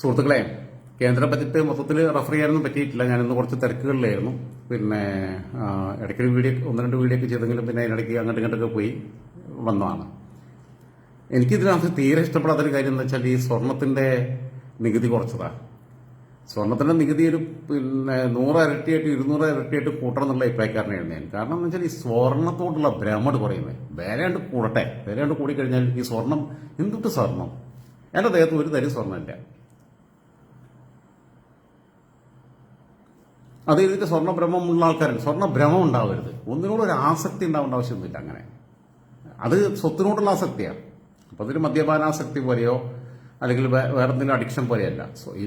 സുഹൃത്തുക്കളെ കേന്ദ്ര ബജറ്റ് മൊത്തത്തിൽ റെഫർ ചെയ്യാനൊന്നും പറ്റിയിട്ടില്ല. ഞാനിന്ന് കുറച്ച് തിരക്കുകളിലായിരുന്നു. പിന്നെ ഇടയ്ക്ക് വീഡിയോ ഒന്ന് രണ്ട് വീഡിയോ ഒക്കെ ചെയ്തെങ്കിലും പിന്നെ അതിനിടയ്ക്ക് അങ്ങോട്ടും ഇങ്ങോട്ടൊക്കെ പോയി വന്നതാണ്. എനിക്കിതിനകത്ത് തീരെ ഇഷ്ടപ്പെടാത്തൊരു കാര്യം എന്ന് വെച്ചാൽ ഈ സ്വർണത്തിന്റെ നികുതി കുറച്ചതാണ്. സ്വർണത്തിന്റെ നികുതി ഒരു പിന്നെ നൂറ് ഇരട്ടിയായിട്ട് ഇരുന്നൂറ് ഇരട്ടിയായിട്ട് കൂട്ടണം എന്നുള്ള അഭിപ്രായക്കാരനായിരുന്നു ഞാൻ. കാരണം എന്ന് വെച്ചാൽ ഈ സ്വർണത്തോടുള്ള ഭ്രമട് കുറയുന്നത്. വിലയാണ്ട് കൂടട്ടെ. വിലയാണ്ട് കൂടിക്കഴിഞ്ഞാൽ ഈ സ്വർണം എന്തുട്ട് സ്വർണം? എന്റെ ദേഹത്ത് ഒരു തരി സ്വർണമില്ല അത് കഴിഞ്ഞിട്ട് സ്വർണഭ്രമമുള്ള ആൾക്കാരുണ്ട്. സ്വർണഭ്രമം ഉണ്ടാവരുത്. ഒന്നിനോട് ഒരു ആസക്തി ഉണ്ടാവേണ്ട ആവശ്യമൊന്നുമില്ല അങ്ങനെ. അത് സ്വത്തിനോടുള്ള ആസക്തിയാണ്. അപ്പൊ അതൊരു മദ്യപാനാസക്തി പോലെയോ അല്ലെങ്കിൽ വേറെ എന്തെങ്കിലും അഡിക്ഷൻ പോലെയല്ല. ഈ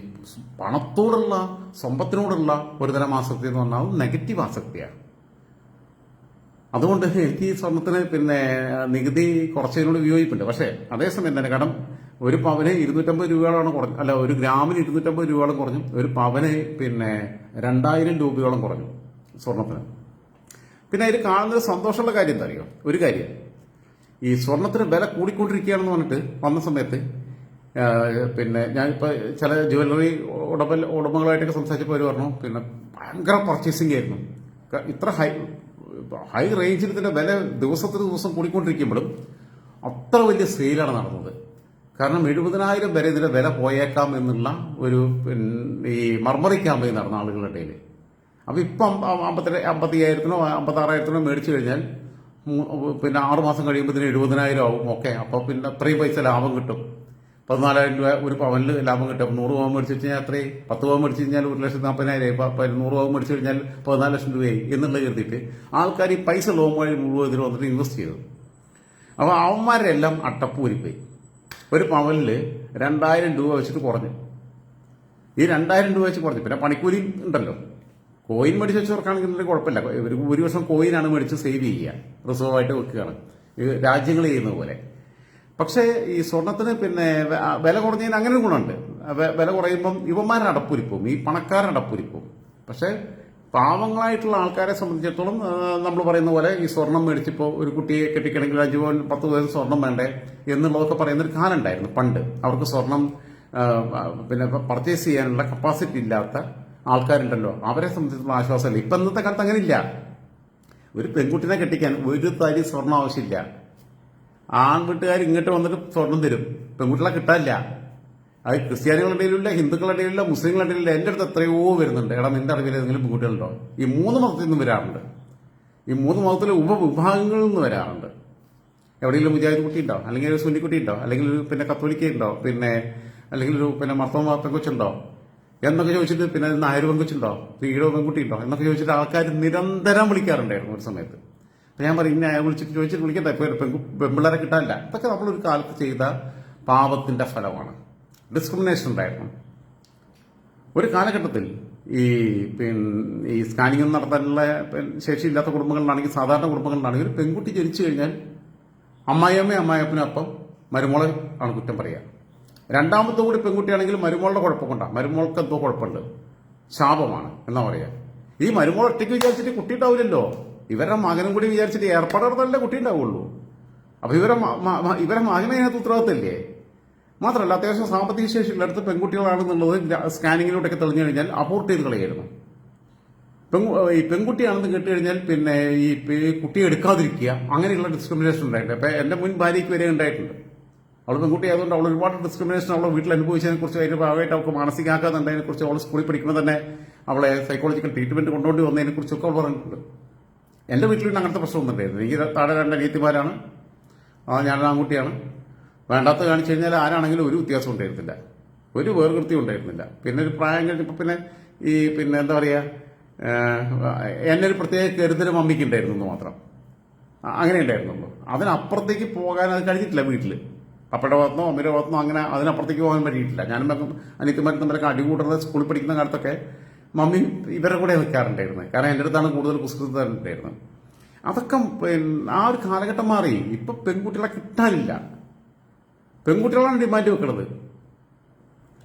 പണത്തോടുള്ള സമ്പത്തിനോടുള്ള ഒരുതരം ആസക്തി എന്ന് പറഞ്ഞാൽ നെഗറ്റീവ് ആസക്തിയാണ്. അതുകൊണ്ട് എനിക്ക് ഈ സ്വർണത്തിന് പിന്നെ നികുതി കുറച്ചതിനോട് വിയോജിപ്പുണ്ട്. പക്ഷേ അതേസമയം തന്നെ കാരണം ഒരു പവന് ഇരുന്നൂറ്റമ്പത് രൂപയോളം കുറഞ്ഞു. അല്ല ഒരു ഗ്രാമിന് ഇരുന്നൂറ്റമ്പത് രൂപയോളം കുറഞ്ഞു. ഒരു പവന് പിന്നെ രണ്ടായിരം രൂപയോളം കുറഞ്ഞു സ്വർണത്തിന്. പിന്നെ അതിൽ കാണുന്നൊരു സന്തോഷമുള്ള കാര്യം എന്താ അറിയോ? ഒരു കാര്യം. ഈ സ്വർണത്തിന് വില കൂടിക്കൊണ്ടിരിക്കുകയാണെന്ന് പറഞ്ഞിട്ട് വന്ന സമയത്ത് പിന്നെ ഞാൻ ഞാനിപ്പോൾ ചില ജ്വല്ലറി ഉടമ ഉടമകളായിട്ടൊക്കെ സംസാരിച്ചപ്പോൾ അവർ പറഞ്ഞു പിന്നെ ഭയങ്കര പർച്ചേസിംഗ് ആയിരുന്നു. ഇത്ര ഹൈ ഹൈ റേഞ്ചിൽ തന്നെ വില ദിവസത്തിന് ദിവസം കൂടിക്കൊണ്ടിരിക്കുമ്പോഴും അത്ര വലിയ സെയിലാണ് നടന്നത്. കാരണം എഴുപതിനായിരം വരെ ഇതിന്റെ വില പോയേക്കാം എന്നുള്ള ഒരു ഈ മർമറി ക്യാമ്പയിൻ നടന്ന ആളുകളുടെ ഇടയിൽ. അപ്പൊ ഇപ്പം അമ്പത്തി അമ്പത്തി അയ്യായിരത്തിനോ അമ്പത്തി ആറായിരത്തിനോ മേടിച്ചു കഴിഞ്ഞാൽ പിന്നെ ആറുമാസം കഴിയുമ്പോൾ ഇതിന് എഴുപതിനായിരം ആവും. ഓക്കെ. അപ്പോൾ പിന്നെ അത്രയും പൈസ ലാഭം കിട്ടും. പതിനാലായിരം രൂപ ഒരു പവനിൽ ലാഭം കിട്ടും. നൂറ് പവൻ മേടിച്ചു കഴിഞ്ഞാൽ അത്രയും പത്ത് പവൻ മേടിച്ചു കഴിഞ്ഞാൽ ഒരു ലക്ഷത്തി നാൽപ്പതിനായിരം നൂറ് പവൻ മേടിച്ചു കഴിഞ്ഞാൽ പതിനാല് ലക്ഷം രൂപയായി എന്നുള്ളത് കരുതിയിട്ട് ആൾക്കാർ ഈ പൈസ ലോൺ വഴി മുഴുവൻ ഇതിൽ വന്നിട്ട് ഇൻവെസ്റ്റ് ചെയ്തു അപ്പൊ അവന്മാരെല്ലാം അട്ടപ്പൂരിപ്പോയി. ഒരു പവനിൽ രണ്ടായിരം രൂപ വെച്ചിട്ട് കുറഞ്ഞു. ഈ രണ്ടായിരം രൂപ വെച്ച് കുറഞ്ഞു. പിന്നെ പണിക്കൂലി ഉണ്ടല്ലോ. കോയിൻ മേടിച്ച് വെച്ചവർക്കാണെങ്കിൽ കുഴപ്പമില്ല. ഒരു വർഷം കോയിനാണ് മേടിച്ച് സേവ് ചെയ്യുക. റിസർവ് ആയിട്ട് വെക്കുകയാണ് രാജ്യങ്ങൾ ചെയ്യുന്ന പോലെ. പക്ഷേ ഈ സ്വർണത്തിന് പിന്നെ വില കുറഞ്ഞതിന് അങ്ങനെ ഒരു ഗുണമുണ്ട്. വില കുറയുമ്പം ഇവന്മാരുടെ അടപ്പുരിപ്പും ഈ പണക്കാരുടെ അടപ്പുരിപ്പും. പക്ഷേ പാവങ്ങളായിട്ടുള്ള ആൾക്കാരെ സംബന്ധിച്ചിടത്തോളം നമ്മൾ പറയുന്ന പോലെ ഈ സ്വർണം മേടിച്ചിപ്പോൾ ഒരു കുട്ടിയെ കെട്ടിക്കണമെങ്കിൽ അഞ്ചു പവൻ പത്ത് പവൻ സ്വർണം വേണ്ടേ എന്നുള്ളതൊക്കെ പറയുന്ന ഒരു കാലം ഉണ്ടായിരുന്നു പണ്ട്. അവർക്ക് സ്വർണം പിന്നെ പർച്ചേസ് ചെയ്യാനുള്ള കപ്പാസിറ്റി ഇല്ലാത്ത ആൾക്കാരുണ്ടല്ലോ. അവരെ സംബന്ധിച്ചിടത്തോളം ആശ്വാസമല്ല? ഇപ്പം ഇന്നത്തെ കാലത്ത് അങ്ങനെ ഇല്ല ഒരു പെൺകുട്ടിനെ കെട്ടിക്കാൻ ഒരു തരി സ്വർണം ആവശ്യമില്ല. ആൺവീട്ടുകാർ ഇങ്ങോട്ട് വന്നിട്ട് സ്വർണം തരും. പെൺകുട്ടികളെ കിട്ടാനില്ല. അത് ക്രിസ്ത്യാനികളുടെ ഇടയിലില്ല ഹിന്ദുക്കളുടെ ഇടയിലില്ല മുസ്ലിങ്ങളുടെ ഇടയിലില്ല. എന്റെ അടുത്ത് എത്രയോ വരുന്നുണ്ട്. എടാ നിന്റെ അറിവിൽ ഏതെങ്കിലും പെൺകുട്ടികളുണ്ടോ? ഈ മൂന്ന് മതത്തിൽ നിന്നും വരാറുണ്ട്. ഈ മൂന്ന് മതത്തിലെ ഉപവിഭാഗങ്ങളിൽ നിന്ന് വരാറുണ്ട്. എവിടെയെങ്കിലും മുജാഹിദ് കുട്ടി ഉണ്ടോ അല്ലെങ്കിൽ ഒരു സുന്നിക്കുട്ടി ഉണ്ടോ അല്ലെങ്കിൽ ഒരു പിന്നെ കത്തോലിക്ക ഉണ്ടോ പിന്നെ അല്ലെങ്കിൽ ഒരു പിന്നെ മർത്തോമ പെങ്കൊച്ചുണ്ടോ എന്നൊക്കെ ചോദിച്ചിട്ട് പിന്നെ നായർ പെങ്കൊച്ചുണ്ടോ ഈഴോ പെൺകുട്ടി ഉണ്ടോ എന്നൊക്കെ ചോദിച്ചിട്ട് ആൾക്കാർ നിരന്തരം വിളിക്കാറുണ്ടായിരുന്നു ഒരു സമയത്ത്. ഞാൻ പറയും ഇന്നെ വിളിച്ചിട്ട് ചോദിച്ചിട്ട് വിളിക്കട്ടെ പെൺകു പെൺപിള്ളേരെ കിട്ടാനില്ല. ഇതൊക്കെ നമ്മളൊരു കാലത്ത് ചെയ്ത പാപത്തിന്റെ ഫലമാണ്. ഡിസ്ക്രിമിനേഷൻ ഉണ്ടായിരുന്നു. ഒരു കാലഘട്ടത്തിൽ ഈ പിന്നെ ഈ സ്കാനിങ് നടത്താനുള്ള ശേഷിയില്ലാത്ത കുടുംബങ്ങളിലാണെങ്കിൽ സാധാരണ കുടുംബങ്ങളിലാണെങ്കിൽ ഒരു പെൺകുട്ടി ജനിച്ചു കഴിഞ്ഞാൽ അമ്മായിയമ്മ അമ്മായിയപ്പനും അപ്പം മരുമോളെ ആണ് കുറ്റം പറയുക രണ്ടാമത്തെ കൂടി പെൺകുട്ടിയാണെങ്കിൽ മരുമോളുടെ കുഴപ്പമുണ്ടാ മരുമോൾക്ക് എന്തോ കുഴപ്പമുണ്ട്. ശാപമാണ് എന്നാ പറയുക ഈ മരുമോൾ ഒറ്റയ്ക്ക് വിചാരിച്ചിട്ട് കുട്ടി ഉണ്ടാവില്ലല്ലോ. ഇവരുടെ മകനും കൂടി വിചാരിച്ചിട്ട് ഏർപ്പാട് നടത്താനല്ലേ കുട്ടി ഉണ്ടാവുള്ളൂ. അപ്പൊ ഇവരെ ഇവരെ മകനെ അതിനകത്ത് ഉത്തരവാദിത്തല്ലേ മാത്രമല്ല അത്യാവശ്യം സാമ്പത്തിക ശേഷി അടുത്ത് പെൺകുട്ടികളാണെന്നുള്ളത് സ്കാനിങ്ങിലൂടെയൊക്കെ തെളിഞ്ഞു കഴിഞ്ഞാൽ അബോർട്ട് ചെയ്ത് കളയായിരുന്നു. പെൺകു- ഈ പെൺകുട്ടിയാണെന്ന് കേട്ട് കഴിഞ്ഞാൽ പിന്നെ ഈ കുട്ടി എടുക്കാതിരിക്കുക അങ്ങനെയുള്ള ഡിസ്ക്രിമിനേഷൻ ഉണ്ടായിട്ടുണ്ട്. അപ്പൊ എന്റെ മുൻ ഭാര്യയ്ക്ക് വരെ ഉണ്ടായിട്ടുണ്ട്. അവൾ പെൺകുട്ടി ആയതുകൊണ്ട് അവൾ ഒരുപാട് ഡിസ്ക്രിമിനേഷൻ അവളെ വീട്ടിൽ അനുഭവിച്ചതിനെ കുറിച്ച് അതിന്റെ ഭാഗമായിട്ട് അവൾക്ക് മാനസികാഘാതം കുറിച്ച് അവൾ സ്കൂളിൽ പഠിക്കുമ്പോൾ തന്നെ അവളെ സൈക്കോളജിക്കൽ ട്രീറ്റ്മെന്റ് കൊണ്ടുകൊണ്ട് വന്നതിനെ കുറിച്ചൊക്കെ അവൾ പറഞ്ഞിട്ടുണ്ട്. എന്റെ വീട്ടിൽ അങ്ങനത്തെ പ്രശ്നമൊന്നും ഉണ്ടായിരുന്നു എനിക്ക് താഴെ രണ്ട് അനിയത്തിമാരാണ്. ഞാൻ ആൺകുട്ടിയാണ്. വേണ്ടാത്ത കാണിച്ചു കഴിഞ്ഞാൽ ആരാണെങ്കിലും ഒരു വ്യത്യാസം ഉണ്ടായിരുന്നില്ല. ഒരു വേർകൃത്യം ഉണ്ടായിരുന്നില്ല. പിന്നെ ഒരു പ്രായം കഴിഞ്ഞപ്പോൾ പിന്നെ ഈ പിന്നെ എന്താ പറയുക എന്നെ ഒരു പ്രത്യേക കരുതലും അമ്മയ്ക്ക് ഉണ്ടായിരുന്നു മാത്രം. അങ്ങനെ ഉണ്ടായിരുന്നുള്ളൂ അതിനപ്പുറത്തേക്ക് പോകാൻ അത് കഴിഞ്ഞിട്ടില്ല വീട്ടിൽ അപ്പയുടെ ഭാഗത്തുനിന്നോ അമ്മയുടെ ഭാഗത്തുനിന്നോ അങ്ങനെ അതിനപ്പുറത്തേക്ക് പോകാൻ പറ്റിയിട്ടില്ല. ഞാനും അനിയത്തിമാരും തമ്മിലൊക്കെ അടികൂടുന്നത് സ്കൂളിൽ പഠിക്കുന്ന കാലത്തൊക്കെ മമ്മി ഇവരുടെ കൂടെ വെക്കാറുണ്ടായിരുന്നു കാരണം എന്റെ അടുത്താണ് കൂടുതൽ പുസ്തകം തരുന്നുണ്ടായിരുന്നത് അതൊക്കെ ആ ഒരു കാലഘട്ടം മാറി. ഇപ്പൊ പെൺകുട്ടികളെ കിട്ടാനില്ല. പെൺകുട്ടികളാണ് ഡിമാൻഡ് വെക്കുന്നത്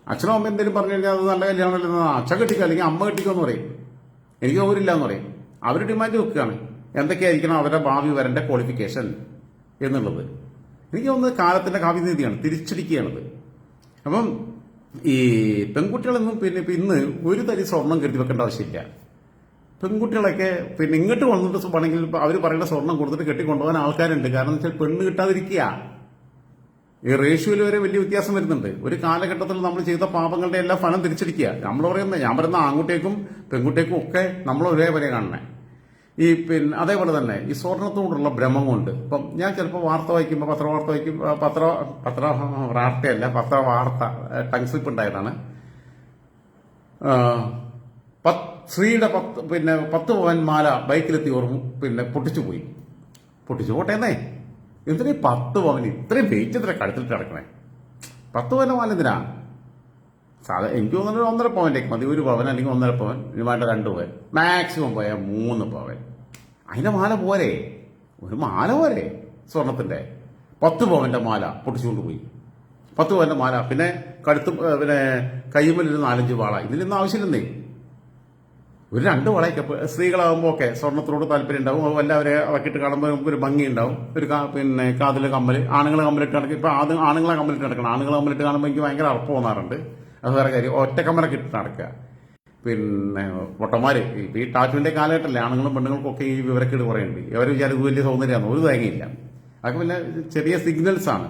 അച്ഛനും അമ്മ എന്തെങ്കിലും പറഞ്ഞു കഴിഞ്ഞാൽ അത് നല്ല കല്യാണമല്ലെന്ന് അച്ഛൻ കെട്ടിക്കുക അല്ലെങ്കിൽ അമ്മ കെട്ടിക്കോ എന്ന് പറയും. എനിക്ക് ഓരില്ല എന്ന് പറയും. അവർ ഡിമാൻഡ് വെക്കുകയാണ്. എന്തൊക്കെയായിരിക്കണം അവരുടെ ഭാവി വരേണ്ട ക്വാളിഫിക്കേഷൻ എന്നുള്ളത്. എനിക്ക് തോന്നുന്നത് കാലത്തിന്റെ കാവ്യനീതിയാണ് തിരിച്ചടിക്കുകയാണത്. അപ്പം ഈ പെൺകുട്ടികളൊന്നും പിന്നെ ഇപ്പൊ ഇന്ന് ഒരു തരി സ്വർണം കരുതി വെക്കേണ്ട ആവശ്യമില്ല. പെൺകുട്ടികളൊക്കെ പിന്നെ ഇങ്ങോട്ട് വന്നിട്ട് വേണമെങ്കിൽ അവർ പറയുന്ന സ്വർണം കൊടുത്തിട്ട് കെട്ടിക്കൊണ്ടുപോകാൻ ആൾക്കാരുണ്ട്. കാരണം വെച്ചാൽ പെണ്ണ് കിട്ടാതിരിക്കുക. ഈ റേഷ്യോയിൽ വരെ വലിയ വ്യത്യാസം വരുന്നുണ്ട്. ഒരു കാലഘട്ടത്തിൽ നമ്മൾ ചെയ്ത പാപങ്ങളുടെ എല്ലാം ഫലം തിരിച്ചടിക്കുക. നമ്മൾ പറയുന്നത് ഞാൻ പറയുന്ന ആൺകുട്ടിയേക്കും പെൺകുട്ടിയേക്കും ഒക്കെ നമ്മൾ ഒരേപോലെ കാണണേ ഈ പിന്നെ അതേപോലെ തന്നെ ഈ സ്വർണത്തോടുള്ള ഭ്രമം കൊണ്ട് ഇപ്പം ഞാൻ ചിലപ്പോൾ വാർത്ത വായിക്കുമ്പോൾ പത്ര വാർത്ത വായിക്കും പത്ര പത്ര വാർത്തയല്ല പത്ര വാർത്ത ടങ് സ്ലിപ്പ് ഉണ്ടായതാണ്. സ്ത്രീയുടെ പത്ത് പിന്നെ പത്ത് പവൻ മാല ബൈക്കിലെത്തി ഓർമ്മ പിന്നെ പൊട്ടിച്ചു പോയി. പൊട്ടിച്ചു പോട്ടെ എന്നേ. എന്തിനാ പത്ത് പവൻ ഇത്രയും വെയിറ്റ് ഇത്ര കടുത്തിട്ട് കിടക്കണേ പത്ത് പവന്റെ മാല എന്തിനാ? സാധാ എനിക്ക് തോന്നുന്നത് ഒന്നര പവന്റേക്ക് മതി. ഒരു പവൻ അല്ലെങ്കിൽ ഒന്നര പവൻ വേണ്ട രണ്ട് പവൻ. മാക്സിമം പോയാൽ മൂന്ന് പവൻ. അതിന്റെ മാല പോരെ? ഒരു മാല പോരെ സ്വർണത്തിന്റെ? പത്ത് പവന്റെ മാല പൊട്ടിച്ചുകൊണ്ട് പോയി. പത്ത് പവന്റെ മാല. പിന്നെ കഴുത്ത് പിന്നെ കയ്യുമ്മലൊരു നാലഞ്ച് വാള. ഇതിലൊന്നും ആവശ്യമില്ലെന്നേ. ഒരു രണ്ട് വളയൊക്കെ സ്ത്രീകളാകുമ്പോൾ ഒക്കെ സ്വർണത്തിനോട് താല്പര്യം ഉണ്ടാവും. അത് എല്ലാവരെ അതൊക്കെ കാണുമ്പോൾ നമുക്ക് ഒരു ഭംഗി ഉണ്ടാവും. ഒരു പിന്നെ കാതിലെ കമ്മൽ ആണുങ്ങളെ കമ്മലിട്ട് നടക്കും ഇപ്പൊ ആദ്യം ആണുങ്ങളെ കമ്മലിട്ട് നടക്കണം. ആണുങ്ങളെ കമ്മലിട്ട് കാണുമ്പോൾ എനിക്ക് ഭയങ്കര അർപ്പം തോന്നാറുണ്ട്. അത് വേറെ കാര്യം. ഒറ്റ കിട്ടി നടക്കുക. പിന്നെ പൊട്ടന്മാര് ഇപ്പൊ ഈ ടാറ്റുവിന്റെ കാലഘട്ടമല്ലേ ആണുങ്ങളും പെണ്ണുങ്ങൾക്കും ഒക്കെ ഈ വിവരക്കേട് പറയുന്നുണ്ട് അവർ വിചാരം ഇത് വലിയ സൗന്ദര്യമാണ്. ഒരു തേങ്ങയില്ല. അതൊക്കെ പിന്നെ ചെറിയ സിഗ്നൽസ് ആണ്.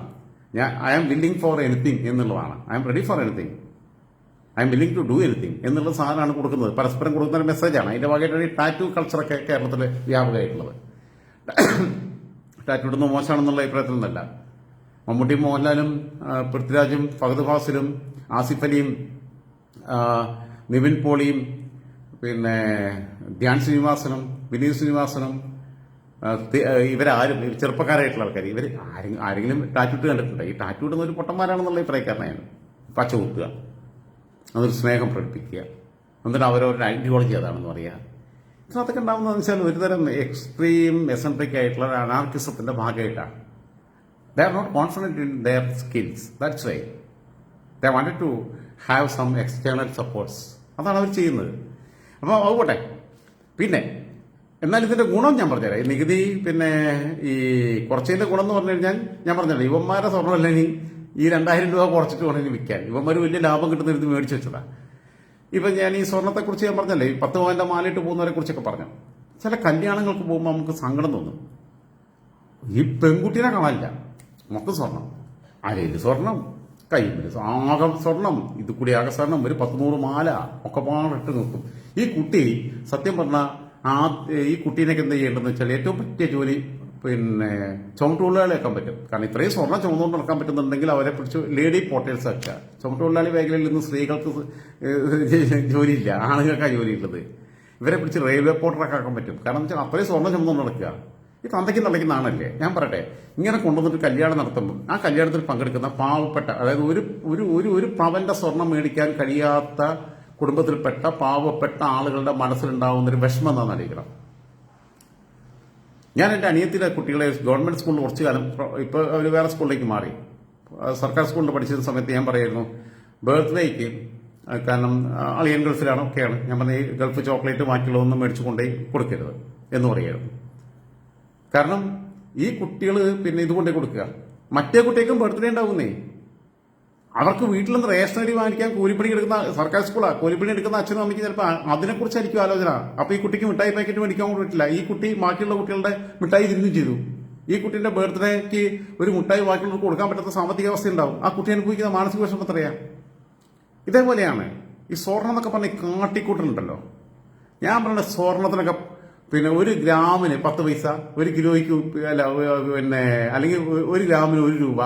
ഞാൻ I am willing for anything എന്നുള്ളതാണ്. I am ready for anything I'm willing to do anything എന്നുള്ള സാധനമാണ് കൊടുക്കുന്നത്. പരസ്പരം കൊടുക്കുന്ന ഒരു മെസ്സേജാണ് അതിന്റെ ഭാഗമായിട്ടാണ് ഈ ടാറ്റു കൾച്ചറൊക്കെ കേരളത്തിൽ വ്യാപകമായിട്ടുള്ളത്. ടാറ്റു ഇടുന്ന മോശമാണെന്നുള്ള അഭിപ്രായത്തിൽ നിന്നല്ല മമ്മൂട്ടി മോഹൻലാലും പൃഥ്വിരാജും ഫഹദ് ഫാസിലും ആസിഫ് അലിയും നിവിൻ പോളിയും പിന്നെ ധ്യാൻ ശ്രീനിവാസനും വിനീത് ശ്രീനിവാസനും ഇവരാരും ചെറുപ്പക്കാരായിട്ടുള്ള ആൾക്കാർ ഇവർ ആരും ആരെങ്കിലും ടാറ്റൂട്ട് കണ്ടിട്ടുണ്ട്? ഈ ടാറ്റൂട്ട് ഒരു പൊട്ടന്മാരാണെന്നുള്ള അഭിപ്രായക്കാരനാണ് പച്ച കുത്തുക. അതൊരു സ്നേഹം പ്രകടിപ്പിക്കുക. എന്നിട്ട് അവരവരുടെ ഐഡിയോളജി അതാണെന്ന് പറയുക. ഇതിനകത്തൊക്കെ ഉണ്ടാകുന്നതെന്ന് വെച്ചാൽ ഒരുതരം എക്സ്ട്രീം എസൻട്രിക് ആയിട്ടുള്ള അനാർക്കിസത്തിന്റെ ഭാഗമായിട്ടാണ്. They are not confident in their skills. That's why. They wanted to have some external supports അതാണ് അവർ ചെയ്യുന്നത്. അപ്പോൾ അത് പോട്ടെ. പിന്നെ എന്നാൽ ഇതിന്റെ ഗുണം ഞാൻ പറഞ്ഞുതരാം. ഈ നികുതി പിന്നെ ഈ കുറച്ചതിന്റെ ഗുണം എന്ന് പറഞ്ഞു കഴിഞ്ഞാൽ ഞാൻ പറഞ്ഞല്ലോ ഇവന്മാരെ സ്വർണമല്ല ഇനി ഈ രണ്ടായിരം രൂപ കുറച്ചിട്ട് വേണമെങ്കിൽ വിൽക്കാൻ. ഇവന്മാർ വലിയ ലാഭം കിട്ടുന്ന ഇത് മേടിച്ച് വെച്ചതാ. ഇപ്പം ഞാൻ ഈ സ്വർണത്തെക്കുറിച്ച് ഞാൻ പറഞ്ഞല്ലേ ഈ പത്ത് പവന്റെ മാലയിട്ട് പോകുന്നവരെ കുറിച്ചൊക്കെ പറഞ്ഞു. ചില കല്യാണങ്ങൾക്ക് പോകുമ്പോൾ നമുക്ക് സങ്കടം തോന്നും. ഈ പെൺകുട്ടീനെ കാണാനില്ല. മൊത്തം സ്വർണം. അരയിൽ സ്വർണം കയ്യിൽ ആകെ സ്വർണം ഇത് കൂടി ആകെ സ്വർണം ഒരു പത്ത് നൂറ് മാല ഒക്കെ പാടിട്ട് നിൽക്കും. ഈ കുട്ടി സത്യം പറഞ്ഞ ആ ഈ കുട്ടീനൊക്കെ എന്താ ചെയ്യേണ്ടതെന്ന് വെച്ചാൽ ഏറ്റവും പറ്റിയ ജോലി പിന്നെ ചുമട്ടുതൊഴിലാളി ആക്കാൻ പറ്റും. കാരണം ഇത്രയും സ്വർണം ചുമന്നുകൊണ്ട് നടക്കാൻ പറ്റുന്നുണ്ടെങ്കിൽ അവരെ പിടിച്ച് ലേഡി പോർട്ടേഴ്സ് ആക്കുക. ചുമട്ടുള്ളാളി മേഖലയിൽ നിന്ന് സ്ത്രീകൾക്ക് ജോലിയില്ല ആണുങ്ങൾക്കാണ് ജോലിയുള്ളത്. ഇവരെ പിടിച്ച് റെയിൽവേ പോർട്ടറൊക്കെ ആക്കാൻ പറ്റും. കാരണം വെച്ചാൽ അത്രയും സ്വർണം ചുമന്നുകൊണ്ട് നടക്കുക. ഈ തന്തയ്ക്ക് തള്ളയ്ക്കുന്ന ആണല്ലേ ഞാൻ പറയട്ടെ ഇങ്ങനെ കൊണ്ടുവന്നിട്ട് കല്യാണം നടത്തുമ്പോൾ ആ കല്യാണത്തിൽ പങ്കെടുക്കുന്ന പാവപ്പെട്ട അതായത് ഒരു ഒരു ഒരു ഒരു പവന്റെ സ്വർണം മേടിക്കാൻ കഴിയാത്ത കുടുംബത്തിൽപ്പെട്ട പാവപ്പെട്ട ആളുകളുടെ മനസ്സിലുണ്ടാവുന്ന ഒരു വിഷമം എന്താണെന്ന് അറിയിക്കണം. ഞാൻ എന്റെ അനിയത്തിലെ കുട്ടികളെ ഗവൺമെന്റ് സ്കൂളിൽ കുറച്ച് കാലം ഇപ്പൊ അവർ വേറെ സ്കൂളിലേക്ക് മാറി. സർക്കാർ സ്കൂളിൽ പഠിച്ചിരുന്ന സമയത്ത് ഞാൻ പറയായിരുന്നു ബർത്ത്ഡേക്ക് കാരണം അളിയൻ ഗൾഫിലാണ് ഒക്കെയാണ്. ഞാൻ പറഞ്ഞ ഈ ഗൾഫ് ചോക്ലേറ്റ് ബാക്കിയുള്ളതൊന്നും മേടിച്ചു കൊണ്ടുപോയി കൊടുക്കരുത് എന്ന് പറയായിരുന്നു. കാരണം ഈ കുട്ടികൾ പിന്നെ ഇത് കൊണ്ടേ കൊടുക്കുക. മറ്റേ കുട്ടികൾക്കും ബർത്ത്ഡേ ഉണ്ടാവുന്നേ. അവർക്ക് വീട്ടിൽ നിന്ന് റേഷനറി വാങ്ങിക്കാൻ കൂലിപ്പണി എടുക്കുന്ന സർക്കാർ സ്കൂളാണ് കൂലിപ്പണി എടുക്കുന്ന അച്ഛനും അമ്മയ്ക്ക് ചിലപ്പോൾ അതിനെക്കുറിച്ചായിരിക്കും ആലോചന. അപ്പോൾ ഈ കുട്ടിക്ക് മിഠായി പാക്കറ്റ് മേടിക്കാൻ കൂടി പറ്റില്ല. ഈ കുട്ടി ബാക്കിയുള്ള കുട്ടികളുടെ മിഠായി തിരിഞ്ഞും ചെയ്തു. ഈ കുട്ടിയുടെ ബർത്ത്ഡേക്ക് ഒരു മിഠായി ബാക്കിയുള്ളവർക്ക് കൊടുക്കാൻ പറ്റാത്ത സാമ്പത്തിക അവസ്ഥ ഉണ്ടാവും. ആ കുട്ടി അനുഭവിക്കുന്ന മാനസിക വിഷമം എത്രയാ? ഇതേപോലെയാണ് ഈ സ്വർണം എന്നൊക്കെ പറഞ്ഞ കാട്ടിക്കൂട്ടലുണ്ടല്ലോ. ഞാൻ പറഞ്ഞ സ്വർണത്തിനൊക്കെ പിന്നെ ഒരു ഗ്രാമിന് പത്ത് പൈസ ഒരു കിലോയ്ക്ക് അല്ല പിന്നെ അല്ലെങ്കിൽ ഒരു ഗ്രാമിന് ഒരു രൂപ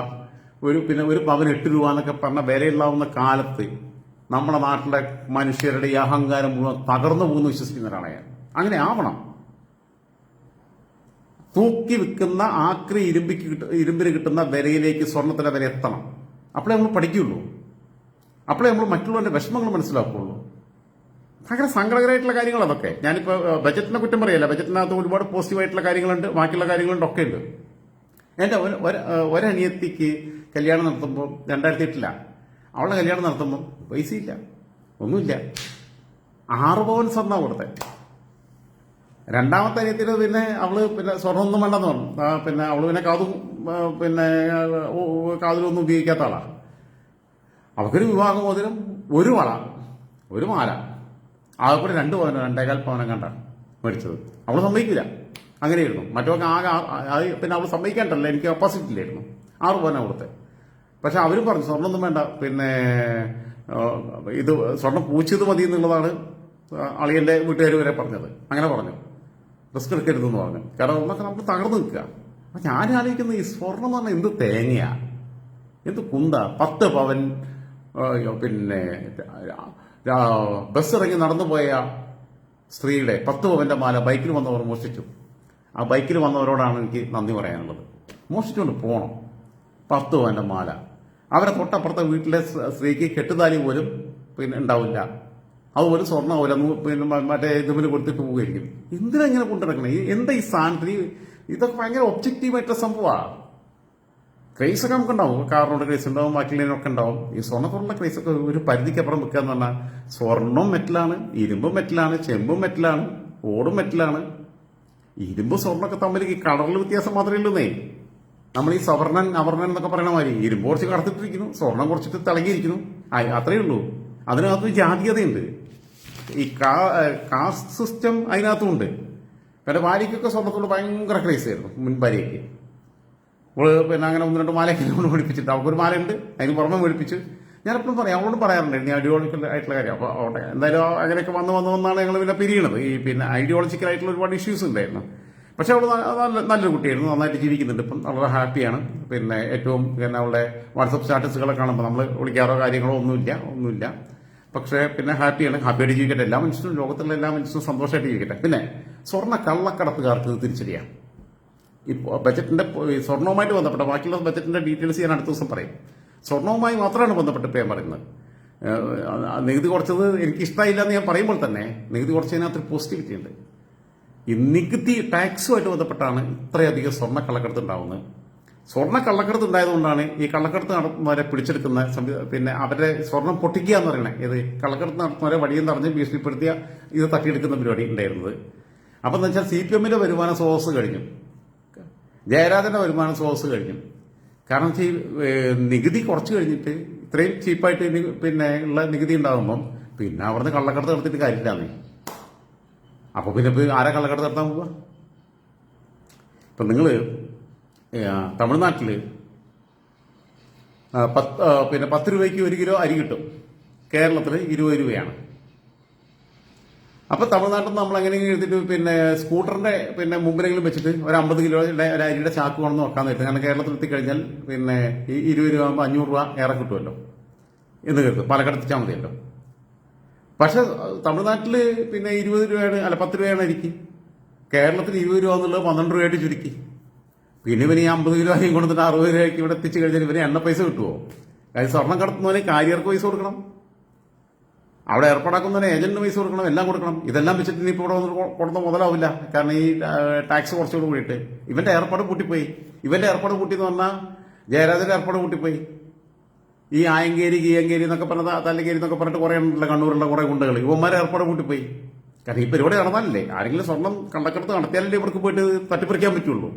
ഒരു പിന്നെ ഒരു പവൻ എട്ട് രൂപ എന്നൊക്കെ പറഞ്ഞ വിലയുള്ളാവുന്ന കാലത്ത് നമ്മുടെ നാട്ടിലെ മനുഷ്യരുടെ ഈ അഹങ്കാരം മുഴുവൻ തകർന്നു പോകുന്നു വിശ്വസിക്കുന്നവരാണ് ഞാൻ. അങ്ങനെ ആവണം. തൂക്കി വിൽക്കുന്ന ആക്രി ഇരുമ്പിക്ക് ഇരുമ്പിന് കിട്ടുന്ന വിലയിലേക്ക് സ്വർണത്തിന്റെ വില എത്തണം. അപ്പോഴേ നമ്മൾ പഠിക്കുള്ളൂ അപ്പോഴേ നമ്മൾ മറ്റുള്ളവരുടെ വിഷമങ്ങൾ മനസ്സിലാക്കുള്ളൂ ഭയങ്കര സങ്കടകരമായിട്ടുള്ള കാര്യങ്ങൾ അതൊക്കെ. ഞാനിപ്പോ ഏഹ്, ബജറ്റിനെ കുറ്റം പറയല്ല. ബജറ്റിനകത്ത് ഒരുപാട് പോസിറ്റീവായിട്ടുള്ള കാര്യങ്ങളുണ്ട് ബാക്കിയുള്ള കാര്യങ്ങളുണ്ട് ഒക്കെ ഉണ്ട്. ഒരു- ഒരനിയത്തിക്ക് കല്യാണം നടത്തുമ്പോൾ രണ്ടായിരത്തി എട്ടിലാണ് അവളുടെ കല്യാണം നടത്തുമ്പോൾ പൈസയില്ല ഒന്നുമില്ല. ആറ് പവൻ സ്വർണ കൊടുത്തേ. രണ്ടാമത്തെ അനിയത്തിന് പിന്നെ അവൾ പിന്നെ സ്വർണമൊന്നും വേണ്ടെന്ന് പറഞ്ഞു. പിന്നെ അവൾ പിന്നെ കാതു പിന്നെ കാതിലൊന്നും ഉപയോഗിക്കാത്ത ആളാ. അവക്കൊരു വിവാഹമോതിരം ഒരു വള ഒരു മാല. ആകെക്കൂടെ രണ്ട് പവനോ രണ്ടേകാൽ പവനം കണ്ടാണ് മേടിച്ചത്. അവൾ സമ്മതിക്കില്ല അങ്ങനെയായിരുന്നു. മറ്റൊക്കെ ആകെ പിന്നെ അവൾ സമ്മതിക്കേണ്ടല്ലോ എനിക്ക് ഓപ്പോസിറ്റ് ഇല്ലായിരുന്നു ആറ് പവനാണ് കൊടുത്തത് പക്ഷെ അവരും പറഞ്ഞു സ്വർണമൊന്നും വേണ്ട. പിന്നെ ഇത് സ്വർണം പൂച്ചത് മതി എന്നുള്ളതാണ് അളിയന്റെ വീട്ടുകാർ വരെ പറഞ്ഞത്. അങ്ങനെ പറഞ്ഞു. റിസ്ക് എടുക്കരുതെന്ന് പറഞ്ഞു. കാരണം ഒന്നൊക്കെ നമ്മൾ തകർന്നു നിൽക്കുക. അപ്പൊ ഞാൻ ആലോചിക്കുന്നത് ഈ സ്വർണം എന്ന് പറഞ്ഞാൽ എന്ത് തേങ്ങയാ? എന്ത് കുന്ത? പത്ത് പവൻ പിന്നെ ബസ് ഇറങ്ങി നടന്നു പോയ സ്ത്രീയുടെ പത്ത് പവന്റെ മാല ബൈക്കിൽ വന്നവർ മോഷ്ടിച്ചു. ആ ബൈക്കിൽ വന്നവരോടാണ് എനിക്ക് നന്ദി പറയാനുള്ളത്. മോഷ്ടിച്ചുകൊണ്ട് പോകണം പത്ത് പവന്റെ മാല. അവരെ തൊട്ടപ്പുറത്തെ വീട്ടിലെ സ്ത്രീക്ക് കെട്ടുതാലി പോലും പിന്നെ ഉണ്ടാവില്ല. അതുപോലെ സ്വർണ പോലെ പിന്നെ മറ്റേ ഇതുപോലെ കൊടുത്തിട്ട് പോവുകയായിരിക്കും. എന്തിനാ ഇങ്ങനെ കൊണ്ടുനടക്കണേ ഈ- എന്താ ഈ സാധനത്തിന്? ഈ- ഇതൊക്കെ ഭയങ്കര ഒബ്ജക്റ്റീവായിട്ടുള്ള സംഭവമാണ് ക്രൈസ് ഒക്കെ നമുക്ക് ഉണ്ടാവും കാറിനോട് ക്രൈസ് ഉണ്ടാവും ബാക്കിയുള്ളതിനൊക്കെ ഉണ്ടാവും. ഈ സ്വർണത്തോടുള്ള ക്രേസ് ഒക്കെ ഒരു പരിധിക്കപ്പുറം വെക്കുക എന്ന് പറഞ്ഞാൽ സ്വർണവും മെറ്റലാണ് ഇരുമ്പും മെറ്റലാണ് ചെമ്പും മെറ്റലാണ് ഓടും മെറ്റലാണ് ഇരുമ്പ് സ്വർണമൊക്കെ തമ്മിൽ ഈ കളറിൽ വ്യത്യാസം മാത്രമേ ഉള്ളൂന്നേ. നമ്മൾ ഈ സവർണൻ അവർണൻ എന്നൊക്കെ പറയണ മാതിരി ഇരുമ്പ് കുറച്ച് കടത്തിട്ടിരിക്കുന്നു സ്വർണം കുറച്ചിട്ട് തിളങ്ങിയിരിക്കുന്നു. അത്രയേ ഉള്ളൂ. അതിനകത്ത് ജാതീയതയുണ്ട്. ഈ കാസ്റ്റ് സിസ്റ്റം അതിനകത്തും ഉണ്ട് പിന്നെ ഭാര്യയ്ക്കൊക്കെ സ്വർണത്തോട് ഭയങ്കര ക്രേസ് ആയിരുന്നു മുൻ ഭാര്യയ്ക്ക് അവൾ പിന്നെ അങ്ങനെ ഒന്ന് രണ്ട് മാലയൊക്കെ കൊണ്ട് മേടിപ്പിച്ചിട്ട് അവൾക്കൊരു മാലയുണ്ട് അതിന് പുറമെ മേടിപ്പിച്ച്. ഞാൻ എപ്പോഴും പറയാം അവളോട് പറയാറുണ്ട് ഐഡിയോളജിക്കൽ ആയിട്ടുള്ള കാര്യം. അപ്പോൾ അവിടെ എന്തായാലും അങ്ങനെയൊക്കെ വന്ന് വന്ന് വന്നാണ് ഞങ്ങൾ പിന്നെ പിരിയണത്. ഈ പിന്നെ ഐഡിയോളജിക്കൽ ആയിട്ടുള്ള ഒരുപാട് ഇഷ്യൂസ് ഉണ്ടായിരുന്നു. പക്ഷെ അവൾ നല്ല നല്ലൊരു കുട്ടിയായിരുന്നു നന്നായിട്ട് ജീവിക്കുന്നുണ്ട്. ഇപ്പം വളരെ ഹാപ്പിയാണ് പിന്നെ ഏറ്റവും പിന്നെ അവളുടെ വാട്സപ്പ് സ്റ്റാറ്റസുകളെ കാണുമ്പോൾ നമ്മൾ വിളിക്കാറോ കാര്യങ്ങളോ ഒന്നുമില്ല ഒന്നുമില്ല. പക്ഷേ പിന്നെ ഹാപ്പിയാണ് ഹാപ്പിയായിട്ട് ജീവിക്കട്ടെ. എല്ലാ മനുഷ്യനും ലോകത്തുള്ള എല്ലാ മനുഷ്യനും സന്തോഷമായിട്ട് ജീവിക്കട്ടെ. പിന്നെ സ്വർണ കള്ളക്കടത്തുകാർക്ക് ഇത് ഇപ്പോൾ ബജറ്റിന്റെ ഈ സ്വർണവുമായിട്ട് ബന്ധപ്പെട്ട ബാക്കിയുള്ള ബജറ്റിന്റെ ഡീറ്റെയിൽസ് ഞാൻ അടുത്ത ദിവസം പറയും. സ്വർണവുമായി മാത്രമാണ് ബന്ധപ്പെട്ട് ഞാൻ പറയുന്നത്. നികുതി കുറച്ചത് എനിക്ക് ഇഷ്ടമായില്ല എന്ന് ഞാൻ പറയുമ്പോൾ തന്നെ നികുതി കുറച്ചതിനകത്ത് പോസിറ്റിവിറ്റി ഉണ്ട്. ഈ നികുതി ടാക്സുമായിട്ട് ബന്ധപ്പെട്ടാണ് ഇത്രയധികം സ്വർണ കള്ളക്കടത്ത് ഉണ്ടാവുന്നത്. സ്വർണ കള്ളക്കടത്ത് ഉണ്ടായതുകൊണ്ടാണ് ഈ കള്ളക്കടത്ത് നടത്തുന്നവരെ പിടിച്ചെടുക്കുന്ന പിന്നെ അവരെ സ്വർണം പൊട്ടിക്കുക എന്ന് പറയുന്നത്. ഇത് കള്ളക്കടത്ത് നടത്തുന്നവരെ വടിയും തടഞ്ഞ് ഭീഷണിപ്പെടുത്തിയ ഇത് തട്ടിയെടുക്കുന്ന പരിപാടി ഉണ്ടായിരുന്നത്. അപ്പം എന്ന് വെച്ചാൽ സി പി എമ്മിന്റെ വരുമാന സ്രോതസ് കഴിഞ്ഞു. ജയരാജന്റെ വരുമാന സ്രോതസ് കഴിഞ്ഞു. കാരണം ഈ, നികുതി കുറച്ച് കഴിഞ്ഞിട്ട് ഇത്രയും ചീപ്പായിട്ട് പിന്നെ ഉള്ള നികുതി ഉണ്ടാകുമ്പം പിന്നെ അവിടുന്ന് കള്ളക്കടത്ത് നടത്തിയിട്ട് കാര്യമില്ലാന്നേ അപ്പൊ പിന്നെ ഇപ്പൊ ആരാ കള്ളക്കടത്ത് നടത്താൻ പോവുക? ഇപ്പൊ നിങ്ങൾ തമിഴ്നാട്ടിൽ പത്ത് പിന്നെ പത്ത് രൂപയ്ക്ക് ഒരു കിലോ അരി കിട്ടും. കേരളത്തിൽ ഇരുപത് രൂപയാണ്. അപ്പൊ തമിഴ്നാട്ടിൽ നിന്ന് നമ്മൾ എങ്ങനെയെങ്കിലും എടുത്തിട്ട് പിന്നെ സ്കൂട്ടറിന്റെ പിന്നെ മുമ്പിലെങ്കിലും വെച്ചിട്ട് ഒരു അമ്പത് കിലോയുടെ ഒരു അരിയുടെ ചാക്ക് കൊണ്ടു നോക്കാൻ നേരത്തെ കാരണം കേരളത്തിൽ എത്തിക്കഴിഞ്ഞാൽ പിന്നെ ഈ ഇരുപത് രൂപ ആകുമ്പോൾ അഞ്ഞൂറ് രൂപ ഏറെ കിട്ടുമല്ലോ എന്ന് കരുതും. പാലക്കാട് എത്തിച്ചാൽ മതിയല്ലോ. പക്ഷെ തമിഴ്നാട്ടിൽ പിന്നെ ഇരുപത് രൂപയാണ് അല്ല പത്ത് രൂപയാണ് അരിക്ക്. കേരളത്തിൽ ഇരുപത് രൂപ എന്നുള്ളത് പന്ത്രണ്ട് രൂപയായിട്ട് ചുരുക്കി. പിന്നെ ഇവന് ഈ അമ്പത് കിലോ അരിയും കൊണ്ടിട്ട് അറുപത് രൂപയ്ക്ക് ഇവിടെ എത്തിച്ചു കഴിഞ്ഞാൽ ഇവന് എണ്ണ പൈസ കിട്ടുമോ കാര്യം സ്വർണം കടത്തുന്നവനെ കാര്യർക്ക് പൈസ കൊടുക്കണം. അവിടെ ഏർപ്പാടാക്കുന്നതിന് ഏജന്റിന് പൈസ കൊടുക്കണം എല്ലാം കൊടുക്കണം. ഇതെല്ലാം വെച്ചിട്ട് ഇനി ഇപ്പോൾ ഇവിടെ വന്ന് കൊടുത്ത മുതലാവില്ല. കാരണം ഈ ടാക്സ് കുറച്ചുകൂടി കൂടിയിട്ട്. ഇവന്റെ ഏർപ്പാട് കൂട്ടിപ്പോയി ഇവന്റെ ഏർപ്പാട് കൂട്ടി എന്ന് പറഞ്ഞാൽ ജയരാജന്റെ ഏർപ്പാട് കൂട്ടിപ്പോയി ഈ ആയങ്കേരി കീയങ്കേരി എന്നൊക്കെ പറഞ്ഞ തല്ലങ്കേരി എന്നൊക്കെ പറഞ്ഞിട്ട് കുറെ ഉണ്ടല്ലോ കണ്ണൂരുള്ള കുറെ ഗുണ്ടകൾ ഇവന്മാരെ ഏർപ്പാട് കൂട്ടിപ്പോയി കാരണം ഈ പരിപാടി നടന്നാലല്ലേ? ആരെങ്കിലും സ്വർണം കണ്ടക്കടുത്ത് നടത്തിയാലല്ലേ ഇവർക്ക് പോയിട്ട് തട്ടിപ്പറിക്കാൻ പറ്റുള്ളൂ.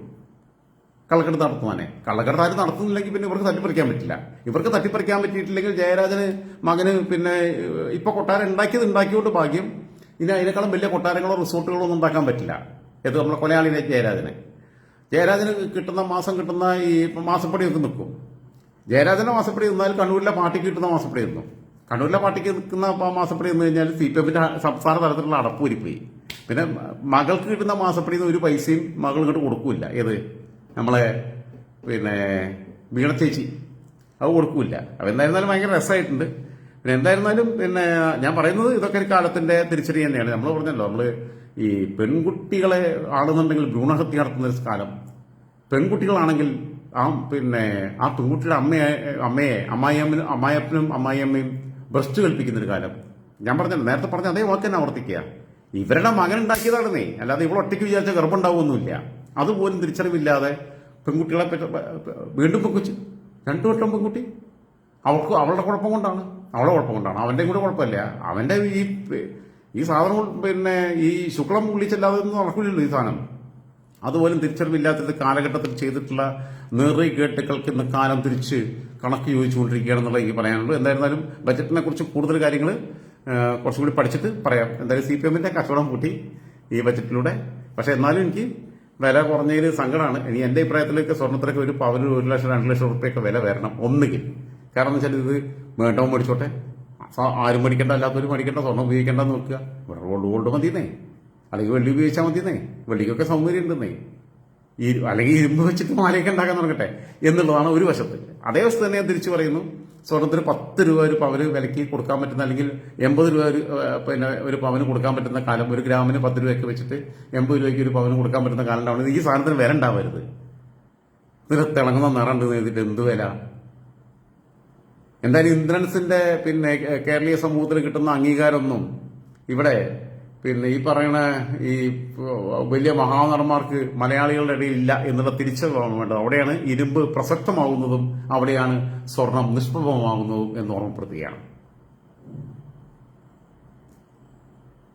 കള്ളക്കടത്ത് നടത്തുവാനെ. കള്ളക്കെട്ട് ആരും നടത്തുന്നില്ലെങ്കിൽ പിന്നെ ഇവർക്ക് തട്ടിപ്പറിക്കാൻ പറ്റില്ല. ഇവർക്ക് തട്ടിപ്പറിക്കാൻ പറ്റിയിട്ടില്ലെങ്കിൽ ജയരാജന് മകന് പിന്നെ ഇപ്പൊ കൊട്ടാരം ഉണ്ടാക്കിയത് ഉണ്ടാക്കിയോണ്ട് ഭാഗ്യം. ഇനി അതിനേക്കാളും വലിയ കൊട്ടാരങ്ങളോ റിസോർട്ടുകളോ ഒന്നും ഉണ്ടാക്കാൻ പറ്റില്ല. ഏത് നമ്മളെ കൊലയാളിനെ ജയരാജന്. ജയരാജന് കിട്ടുന്ന മാസം കിട്ടുന്ന ഈ മാസപ്പടിയൊക്കെ നിൽക്കും. ജയരാജന്റെ മാസപ്പടി നിന്നാൽ കണ്ണൂരിലെ പാർട്ടിക്ക് കിട്ടുന്ന മാസപ്പടി നിന്നു. കണ്ണൂരിലെ പാർട്ടിക്ക് നിൽക്കുന്ന മാസപ്പടി നിന്ന് കഴിഞ്ഞാൽ സി പി എമ്മിന്റെ സംസ്ഥാന തലത്തിലുള്ള അടപ്പൂരിപ്പോയി പിന്നെ മകൾക്ക് കിട്ടുന്ന മാസപ്പടി ഒരു പൈസയും മകൾ ഇങ്ങോട്ട് കൊടുക്കൂല ഏത്? നമ്മളെ പിന്നെ വീണ ചേച്ചി. അത് കൊടുക്കൂല അപ്പൊ എന്തായിരുന്നാലും ഭയങ്കര രസമായിട്ടുണ്ട്. പിന്നെ എന്തായിരുന്നാലും പിന്നെ ഞാൻ പറയുന്നത് ഇതൊക്കെ ഒരു കാലത്തിന്റെ തിരിച്ചടി തന്നെയാണ്. നമ്മൾ പറഞ്ഞല്ലോ നമ്മൾ ഈ പെൺകുട്ടികളെ ആണെന്നുണ്ടെങ്കിൽ ഭ്രൂണഹത്യ നടത്തുന്ന ഒരു കാലം. പെൺകുട്ടികളാണെങ്കിൽ ആ പിന്നെ ആ പെൺകുട്ടിയുടെ അമ്മയെ അമ്മയെ അമ്മായിയമ്മനും അമ്മായപ്പനും അമ്മായിയമ്മയും ബ്രസ്റ്റ് കൽപ്പിക്കുന്ന ഒരു കാലം. ഞാൻ പറഞ്ഞല്ലോ നേരത്തെ പറഞ്ഞ അതേ വാക്ക് തന്നെ ആവർത്തിക്കുക. ഇവരുടെ മകൻ ഉണ്ടാക്കിയതാണെന്നേ അല്ലാതെ ഇവൾ ഒറ്റയ്ക്ക് വിചാരിച്ച ഗർഭമുണ്ടാവുമൊന്നുമില്ല അതുപോലും തിരിച്ചറിവില്ലാതെ പെൺകുട്ടികളെ പറ്റി വീണ്ടും പെൺകുച്ചു. രണ്ടു വട്ടം പെൺകുട്ടി. അവൾക്ക് അവളുടെ കുഴപ്പം കൊണ്ടാണ്. അവളെ കുഴപ്പം കൊണ്ടാണ്. അവന്റെ കൂടെ കുഴപ്പമില്ല. അവന്റെ ഈ ഈ സാധനം പിന്നെ ഈ ശുക്ലം ഉള്ളിച്ചല്ലാതെ ഒന്നും നടക്കില്ലല്ലോ ഈ സാധനം. അതുപോലും തിരിച്ചറിവില്ലാത്തത് കാലഘട്ടത്തിൽ ചെയ്തിട്ടുള്ള നേറികേട്ടുകൾക്ക് ഇന്ന് കാലം തിരിച്ച് കണക്ക് ചോദിച്ചുകൊണ്ടിരിക്കുകയാണെന്നുള്ള എനിക്ക് പറയാനുള്ളൂ. എന്തായിരുന്നാലും ബജറ്റിനെ കുറിച്ച് കൂടുതൽ കാര്യങ്ങൾ കുറച്ചുകൂടി പഠിച്ചിട്ട് പറയാം. എന്തായാലും സി പി എമ്മിന്റെ കച്ചവടം കൂട്ടി ഈ ബജറ്റിലൂടെ. പക്ഷേ എന്നാലും എനിക്ക് വില കുറഞ്ഞതിൽ സങ്കടമാണ്. ഇനി എന്റെ അഭിപ്രായത്തിലേക്ക് സ്വർണത്തിലൊക്കെ ഒരു പവന് ഒരു ലക്ഷം രണ്ട് ലക്ഷം റുപ്യൊക്കെ വില വരണം ഒന്നുകിൽ. കാരണം എന്ന് വെച്ചാൽ ഇത് വേണ്ടവൻ മേടിച്ചോട്ടെ. ആരും മേടിക്കേണ്ട അല്ലാത്തവർ മേടിക്കേണ്ട സ്വർണം ഉപയോഗിക്കേണ്ടെന്ന് നോക്കുക. ഇവിടെ ഗോൾഡ് ഗോൾഡ് മതിയെന്നേ. അല്ലെങ്കിൽ വെള്ളി ഉപയോഗിച്ചാൽ മതിയെന്നേ. വെള്ളിക്കൊക്കെ സൗകര്യം ഉണ്ടെന്നേ. ഈ അല്ലെങ്കിൽ ഇരുമ്പ് വെച്ചിട്ട് മാലയൊക്കെ ഉണ്ടാക്കാൻ തുടങ്ങട്ടെ എന്നുള്ളതാണ് ഒരു വശത്ത്. അതേ വശത്ത് തന്നെ ഞാൻ തിരിച്ചു പറയുന്നു. സ്വർണത്തിന് പത്ത് രൂപ ഒരു പവന് വിലക്ക് കൊടുക്കാൻ പറ്റുന്ന അല്ലെങ്കിൽ എൺപത് രൂപ ഒരു പിന്നെ ഒരു പവന് കൊടുക്കാൻ പറ്റുന്ന കാലം ഒരു ഗ്രാമിന് പത്ത് രൂപയൊക്കെ വെച്ചിട്ട് എൺപത് രൂപയ്ക്ക് ഒരു പവന് കൊടുക്കാൻ പറ്റുന്ന കാലം ഉണ്ടാവുന്നത് ഈ സാധനത്തിന് വില ഉണ്ടാവരുത്. ഇതിൽ തിളങ്ങുന്ന നിറണ്ട് എഴുതിയിട്ട് എന്ത് വില? എന്തായാലും ഇന്ദ്രൻസിന്റെ പിന്നെ കേരളീയ സമൂഹത്തിന് കിട്ടുന്ന അംഗീകാരമൊന്നും ഇവിടെ പിന്നെ ഈ പറയുന്ന ഈ വലിയ മഹാനടന്മാർക്ക് മലയാളികളുടെ ഇടയിൽ ഇല്ല എന്നുള്ള തിരിച്ചറിവാണ് വേണ്ടത്. അവിടെയാണ് ഇരുമ്പ് പ്രസക്തമാകുന്നതും അവിടെയാണ് സ്വർണം നിഷ്പ്രഭമാകുന്നതും എന്ന് ഓർമ്മപ്പെടുത്തുകയാണ്.